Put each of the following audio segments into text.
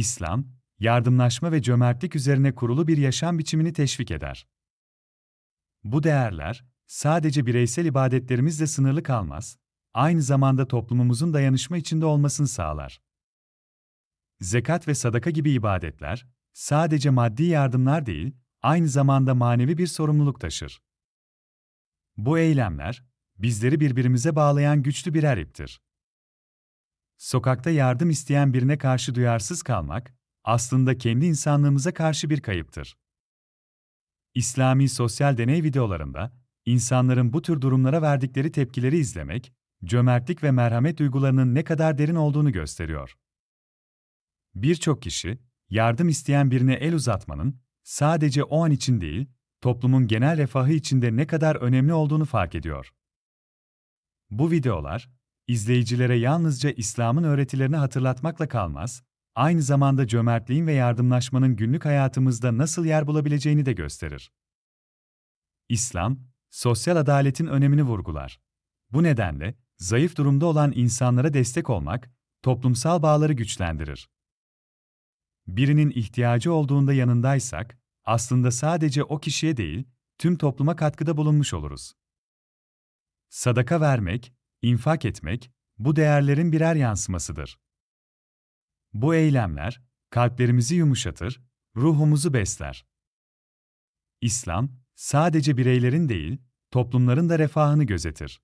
İslam, yardımlaşma ve cömertlik üzerine kurulu bir yaşam biçimini teşvik eder. Bu değerler, sadece bireysel ibadetlerimizle sınırlı kalmaz, aynı zamanda toplumumuzun dayanışma içinde olmasını sağlar. Zekat ve sadaka gibi ibadetler, sadece maddi yardımlar değil, aynı zamanda manevi bir sorumluluk taşır. Bu eylemler, bizleri birbirimize bağlayan güçlü birer iptir. Sokakta yardım isteyen birine karşı duyarsız kalmak, aslında kendi insanlığımıza karşı bir kayıptır. İslami sosyal deney videolarında, insanların bu tür durumlara verdikleri tepkileri izlemek, cömertlik ve merhamet duygularının ne kadar derin olduğunu gösteriyor. Birçok kişi, yardım isteyen birine el uzatmanın, sadece o an için değil, toplumun genel refahı içinde ne kadar önemli olduğunu fark ediyor. Bu videolar, izleyicilere yalnızca İslam'ın öğretilerini hatırlatmakla kalmaz, aynı zamanda cömertliğin ve yardımlaşmanın günlük hayatımızda nasıl yer bulabileceğini de gösterir. İslam, sosyal adaletin önemini vurgular. Bu nedenle, zayıf durumda olan insanlara destek olmak, toplumsal bağları güçlendirir. Birinin ihtiyacı olduğunda yanındaysak, aslında sadece o kişiye değil, tüm topluma katkıda bulunmuş oluruz. Sadaka vermek, infak etmek, bu değerlerin birer yansımasıdır. Bu eylemler, kalplerimizi yumuşatır, ruhumuzu besler. İslam, sadece bireylerin değil, toplumların da refahını gözetir.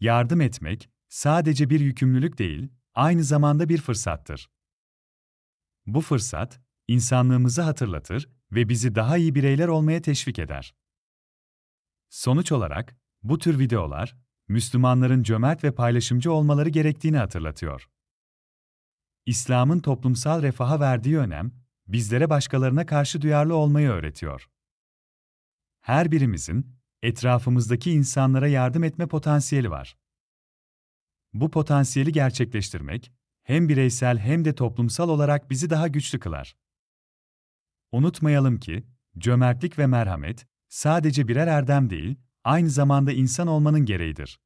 Yardım etmek, sadece bir yükümlülük değil, aynı zamanda bir fırsattır. Bu fırsat, insanlığımızı hatırlatır ve bizi daha iyi bireyler olmaya teşvik eder. Sonuç olarak, bu tür videolar, Müslümanların cömert ve paylaşımcı olmaları gerektiğini hatırlatıyor. İslam'ın toplumsal refaha verdiği önem, bizlere başkalarına karşı duyarlı olmayı öğretiyor. Her birimizin, etrafımızdaki insanlara yardım etme potansiyeli var. Bu potansiyeli gerçekleştirmek, hem bireysel hem de toplumsal olarak bizi daha güçlü kılar. Unutmayalım ki, cömertlik ve merhamet, sadece birer erdem değil, aynı zamanda insan olmanın gereğidir.